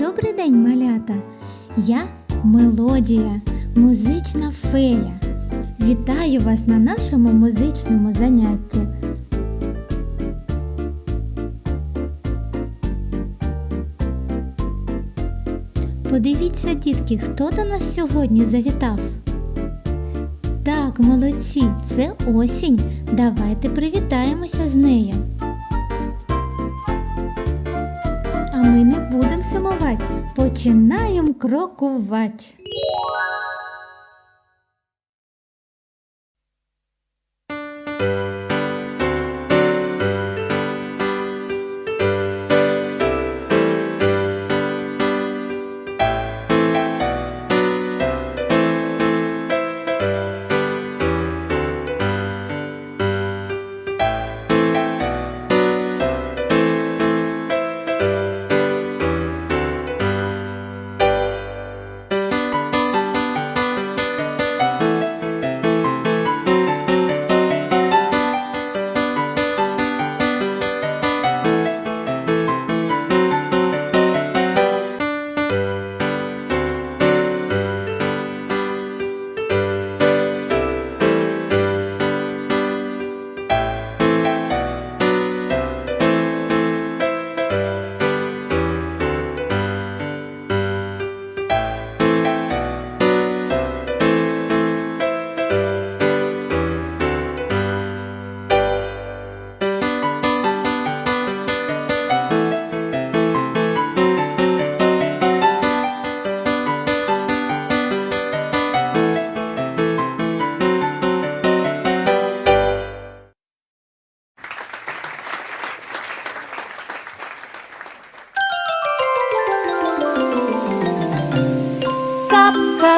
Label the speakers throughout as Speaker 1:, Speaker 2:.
Speaker 1: Добрий день, малята! Я Мелодія, музична фея. Вітаю вас на нашому музичному занятті. Подивіться, дітки, хто до нас сьогодні завітав? Так, молодці, це осінь. Давайте привітаємося з нею. Ми не будемо сумувати. Починаємо крокувати.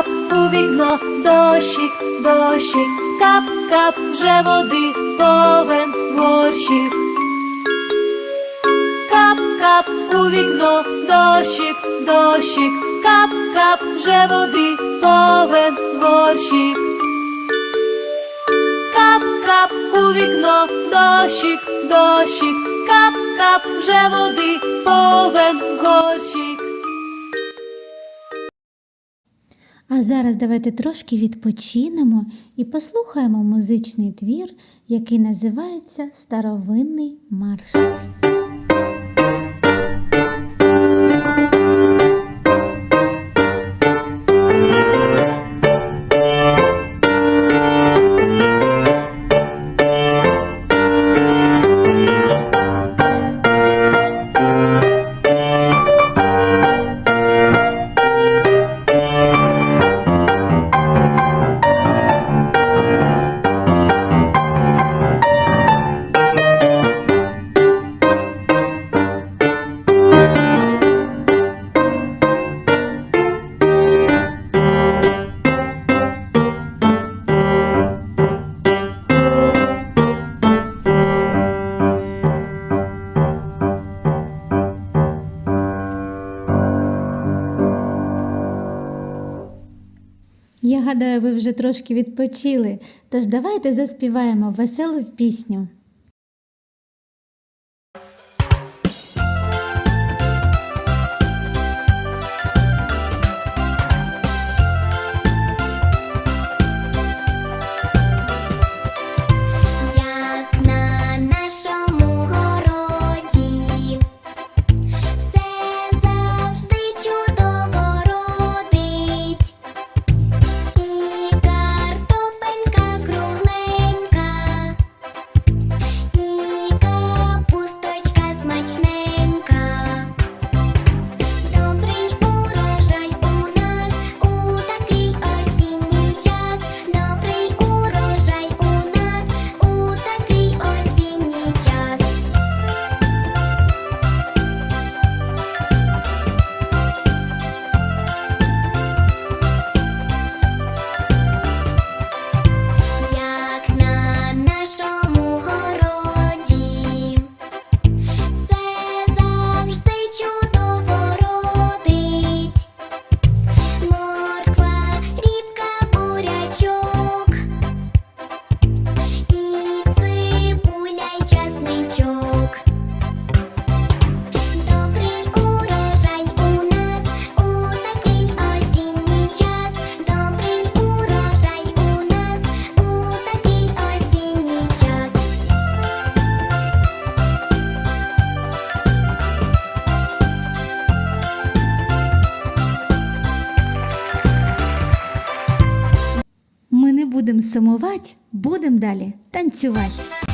Speaker 2: Кап-кап у вікно, дощик, дощик, кап-кап, вже води повен горщик. Кап-кап у вікно, дощик, дощик, кап-кап, вже води повен горщик. Кап-кап у вікно, дощик, дощик, кап-кап, вже води повен горщик.
Speaker 1: А зараз давайте трошки відпочинемо і послухаємо музичний твір, який називається Старовинний марш. Гадаю, ви вже трошки відпочили, тож давайте заспіваємо веселу пісню.
Speaker 2: будемо сумувати, будемо далі танцювати.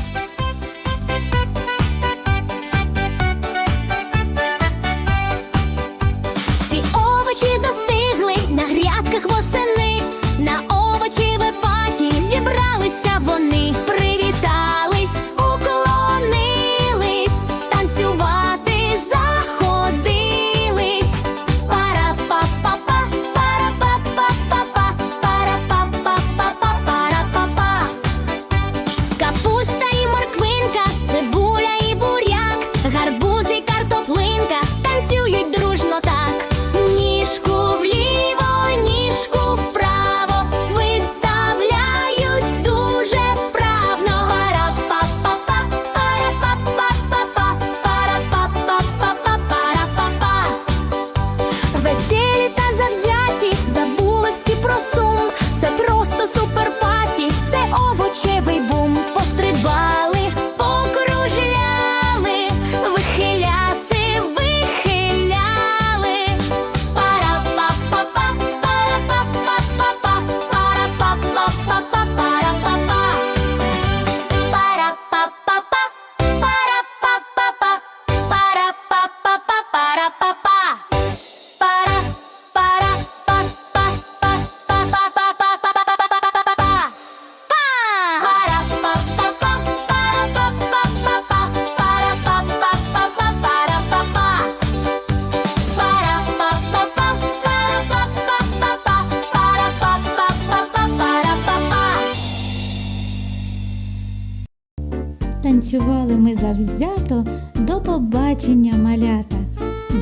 Speaker 2: танцювали ми завзято. До побачення малята,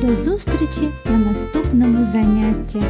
Speaker 2: до зустрічі на наступному занятті.